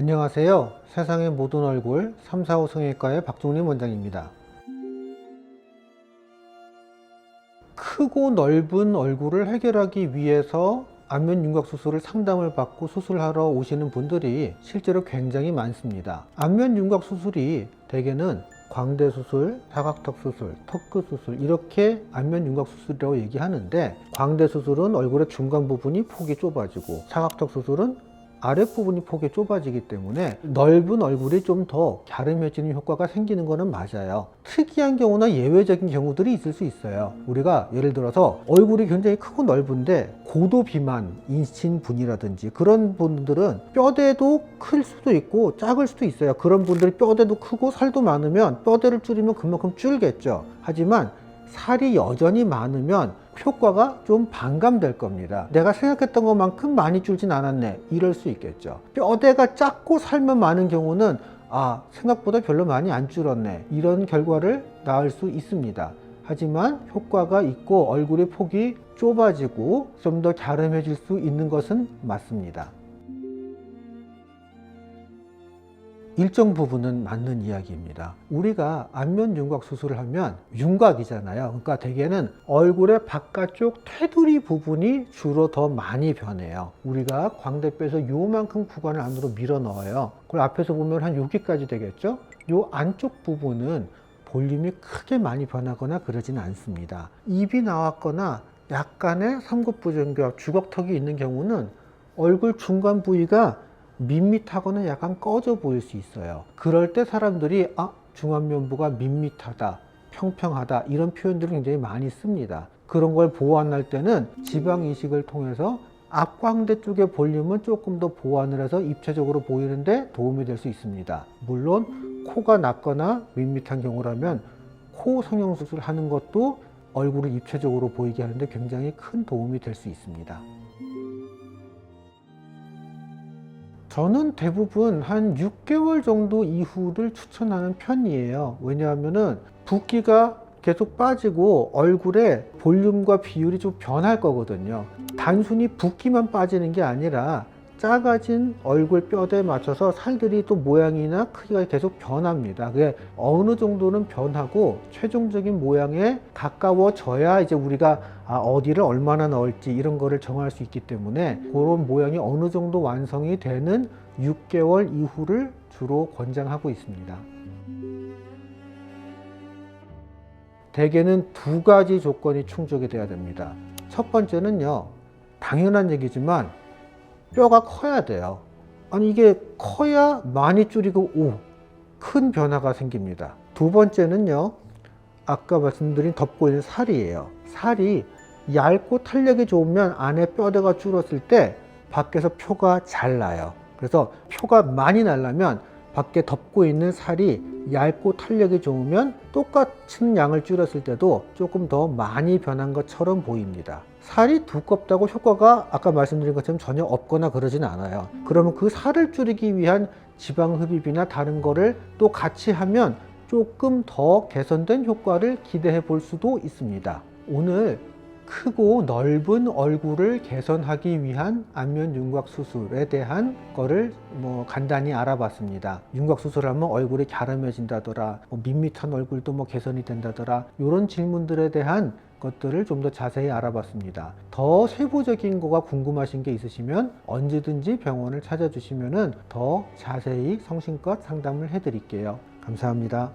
안녕하세요. 세상의 모든 얼굴 3, 4, 5 성형외과의 박종림 원장입니다. 크고 넓은 얼굴을 해결하기 위해서 안면 윤곽 수술을 상담을 받고 수술하러 오시는 분들이 실제로 굉장히 많습니다. 안면 윤곽 수술이 대개는 광대 수술, 사각턱 수술, 턱끝 수술 이렇게 안면 윤곽 수술이라고 얘기하는데 광대 수술은 얼굴의 중간 부분이 폭이 좁아지고 사각턱 수술은 아랫부분이 폭이 좁아지기 때문에 넓은 얼굴이 좀 더 갸름해지는 효과가 생기는 것은 맞아요. 특이한 경우나 예외적인 경우들이 있을 수 있어요. 우리가 예를 들어서 얼굴이 굉장히 크고 넓은데 고도 비만이신 분이라든지 그런 분들은 뼈대도 클 수도 있고 작을 수도 있어요. 그런 분들이 뼈대도 크고 살도 많으면 뼈대를 줄이면 그만큼 줄겠죠. 하지만 살이 여전히 많으면 효과가 좀 반감될 겁니다. 내가 생각했던 것만큼 많이 줄진 않았네. 이럴 수 있겠죠. 뼈대가 작고 살만 많은 경우는 아, 생각보다 별로 많이 안 줄었네. 이런 결과를 낳을 수 있습니다. 하지만 효과가 있고 얼굴의 폭이 좁아지고 좀 더 갸름해질 수 있는 것은 맞습니다. 일정 부분은 맞는 이야기입니다. 우리가 안면 윤곽 수술을 하면 윤곽이잖아요. 그러니까 대개는 얼굴의 바깥쪽 테두리 부분이 주로 더 많이 변해요. 우리가 광대뼈에서 요만큼 구간을 안으로 밀어 넣어요. 그걸 앞에서 보면 한 여기까지 되겠죠? 요 안쪽 부분은 볼륨이 크게 많이 변하거나 그러지는 않습니다. 입이 나왔거나 약간의 삼국부정교 주걱턱이 있는 경우는 얼굴 중간 부위가 밋밋하거나 약간 꺼져 보일 수 있어요. 그럴 때 사람들이 아 중안면부가 밋밋하다, 평평하다 이런 표현들을 굉장히 많이 씁니다. 그런 걸 보완할 때는 지방 이식을 통해서 앞광대 쪽의 볼륨은 조금 더 보완을 해서 입체적으로 보이는데 도움이 될 수 있습니다. 물론 코가 낮거나 밋밋한 경우라면 코 성형 수술을 하는 것도 얼굴을 입체적으로 보이게 하는데 굉장히 큰 도움이 될 수 있습니다. 저는 대부분 한 6개월 정도 이후를 추천하는 편이에요. 왜냐하면은 붓기가 계속 빠지고 얼굴에 볼륨과 비율이 좀 변할 거거든요. 단순히 붓기만 빠지는 게 아니라 작아진 얼굴 뼈대에 맞춰서 살들이 또 모양이나 크기가 계속 변합니다. 그게 어느 정도는 변하고 최종적인 모양에 가까워져야 이제 우리가 아, 어디를 얼마나 넣을지 이런 거를 정할 수 있기 때문에 그런 모양이 어느 정도 완성이 되는 6개월 이후를 주로 권장하고 있습니다. 대개는 두 가지 조건이 충족이 돼야 됩니다. 첫 번째는요, 당연한 얘기지만 뼈가 커야 돼요. 아니 이게 커야 많이 줄이고 오, 큰 변화가 생깁니다. 두 번째는요. 아까 말씀드린 덮고 있는 살이에요. 살이 얇고 탄력이 좋으면 안에 뼈대가 줄었을 때 밖에서 표가 잘 나요. 그래서 표가 많이 나려면 밖에 덮고 있는 살이 얇고 탄력이 좋으면 똑같은 양을 줄였을 때도 조금 더 많이 변한 것처럼 보입니다. 살이 두껍다고 효과가 아까 말씀드린 것처럼 전혀 없거나 그러진 않아요. 그러면 그 살을 줄이기 위한 지방 흡입이나 다른 거를 또 같이 하면 조금 더 개선된 효과를 기대해 볼 수도 있습니다. 오늘 크고 넓은 얼굴을 개선하기 위한 안면 윤곽 수술에 대한 거를 뭐 간단히 알아봤습니다. 윤곽 수술하면 얼굴이 갸름해진다더라, 뭐 밋밋한 얼굴도 뭐 개선이 된다더라, 이런 질문들에 대한 것들을 좀 더 자세히 알아봤습니다. 더 세부적인 거가 궁금하신 게 있으시면 언제든지 병원을 찾아주시면 더 자세히 성심껏 상담을 해드릴게요. 감사합니다.